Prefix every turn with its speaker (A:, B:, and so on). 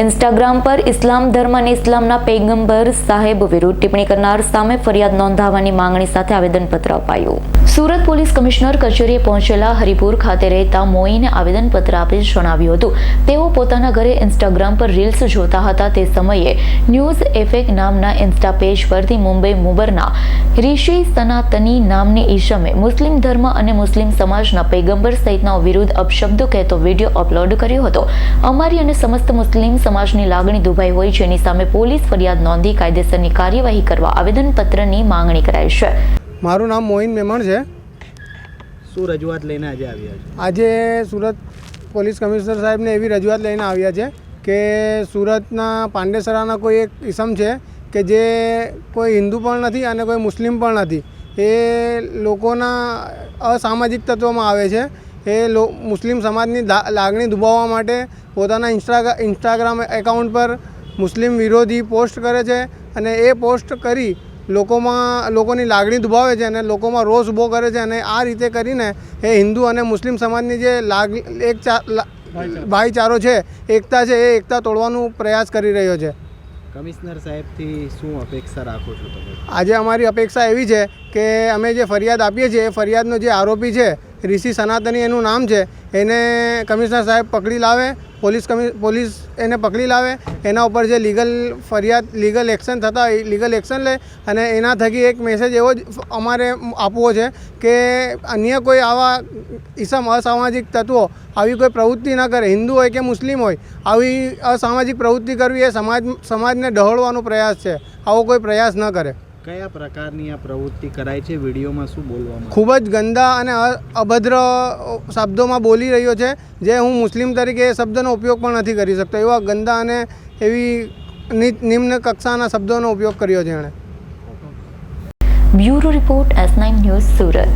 A: Instagram પર ઇસ્લામ ધર્મ અને ઇસ્લામના પૈગંબર સાહેબ વિરુદ્ધ ટિપ્પણી કરનાર સામે ફરિયાદ નોંધાવવાની માંગણી સાથે આવેદનપત્ર અપાયું. સુરત પોલીસ કમિશનર કચેરીએ પહોંચેલા હરિપુર ખાતે રહેતા મોઈને આવેદનપત્ર આપી જણાવ્યું હતું. તેઓ પોતાના ઘરે ઇન્સ્ટાગ્રામ પર રીલ્સ જોતા હતા. તે સમયે ન્યૂઝ એફેક નામના ઇન્સ્ટા પેજ પરથી મુંબઈ મુબરના ઋષિ સનાતની નામની ઈશમે મુસ્લિમ ધર્મ અને મુસ્લિમ સમાજના પૈગંબર સહિતના વિરુદ્ધ અપશબ્દો કહેતો વીડિયો અપલોડ કર્યો હતો. અમારી અને સમસ્ત મુસ્લિમ સમાજની લાગણી દુભાઈ હોય જેની સામે પોલીસ ફરિયાદ નોંધી કાયદેસરની કાર્યવાહી કરવા આવેદનપત્રની માંગણી કરાઈ છે.
B: મારું નામ મોહિન મેમણ છે.
C: શું રજૂઆત લઈને આજે આવ્યા છે?
B: આજે સુરત પોલીસ કમિશનર સાહેબને એવી રજૂઆત લઈને આવ્યા છે કે સુરતના પાંડેસરાના કોઈ એક ઇસમ છે કે જે કોઈ હિન્દુ પણ નથી અને કોઈ મુસ્લિમ પણ નથી. એ લોકોના અસામાજિક તત્વોમાં આવે છે. એ લો મુસ્લિમ સમાજની લાગણી દુભાવવા માટે પોતાના ઇન્સ્ટા ઇન્સ્ટાગ્રામ એકાઉન્ટ પર મુસ્લિમ વિરોધી પોસ્ટ કરે છે અને એ પોસ્ટ કરી લોકોમાં લોકોની લાગણી દુભાવે છે અને લોકોમાં રોષ ઊભો કરે છે અને આ રીતે કરીને એ હિન્દુ અને મુસ્લિમ સમાજની જે લાગ એક ભાઈચારો છે એકતા છે એ એકતા તોડવાનું પ્રયાસ કરી રહ્યો છે.
C: કમિશનર સાહેબથી શું અપેક્ષા રાખો છો તમે?
B: આજે અમારી અપેક્ષા એવી છે કે અમે જે ફરિયાદ આપીએ છીએ એ ફરિયાદનો જે આરોપી છે ઋષિ સનાતની એનું નામ છે, એને કમિશનર સાહેબ પકડી લાવે, પોલીસ કમિ, પોલીસ એને પકડી લાવે, એના ઉપર જે લીગલ ફરિયાદ, લીગલ એક્શન થતા હોય, લીગલ એક્શન લે અને એના થકી એક મેસેજ એવો જ અમારે આપવો છે કે અન્ય કોઈ આવા ઈસમ અસામાજિક તત્વો આવી કોઈ પ્રવૃત્તિ ન કરે, હિન્દુ હોય કે મુસ્લિમ હોય, આવી અસામાજિક પ્રવૃત્તિ કરવી એ સમાજ, સમાજને ડહોળવાનો પ્રયાસ છે, આવો કોઈ પ્રયાસ ન કરે.
C: કયા પ્રકારની આ પ્રવૃત્તિ કરાય છે? વિડીયોમાં શું બોલવામાં
B: ખૂબ જ ગંદા અને અભદ્ર શબ્દોમાં બોલી રહ્યો છે જે હું મુસ્લિમ તરીકે એ શબ્દનો ઉપયોગ પણ નથી કરી શકતો. એવા ગંદા અને એવી નિમ્ન કક્ષાના શબ્દોનો ઉપયોગ કર્યો છે એણે.
A: Bureau report S nine news Surat.